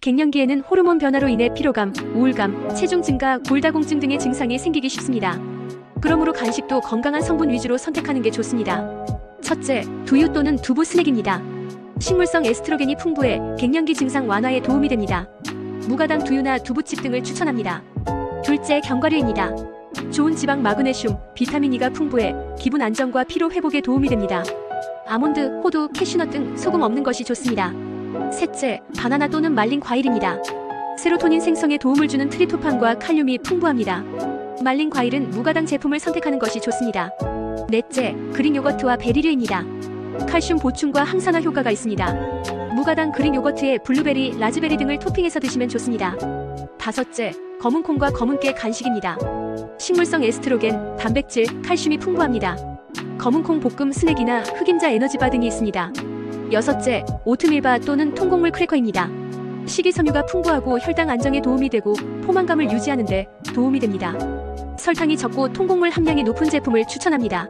갱년기에는 호르몬 변화로 인해 피로감, 우울감, 체중 증가, 골다공증 등의 증상이 생기기 쉽습니다. 그러므로 간식도 건강한 성분 위주로 선택하는 게 좋습니다. 첫째, 두유 또는 두부 스낵입니다. 식물성 에스트로겐이 풍부해 갱년기 증상 완화에 도움이 됩니다. 무가당 두유나 두부칩 등을 추천합니다. 둘째, 견과류입니다. 좋은 지방 마그네슘, 비타민 E가 풍부해 기분 안정과 피로 회복에 도움이 됩니다. 아몬드, 호두, 캐슈넛 등 소금 없는 것이 좋습니다. 셋째, 바나나 또는 말린 과일입니다. 세로토닌 생성에 도움을 주는 트리토판과 칼륨이 풍부합니다. 말린 과일은 무가당 제품을 선택하는 것이 좋습니다. 넷째, 그릭 요거트와 베리류입니다. 칼슘 보충과 항산화 효과가 있습니다. 무가당 그릭 요거트에 블루베리, 라즈베리 등을 토핑해서 드시면 좋습니다. 다섯째, 검은 콩과 검은 깨 간식입니다. 식물성 에스트로겐, 단백질, 칼슘이 풍부합니다. 검은 콩 볶음 스낵이나 흑임자 에너지바 등이 있습니다. 여섯째, 오트밀바 또는 통곡물 크래커입니다. 식이섬유가 풍부하고 혈당 안정에 도움이 되고 포만감을 유지하는 데 도움이 됩니다. 설탕이 적고 통곡물 함량이 높은 제품을 추천합니다.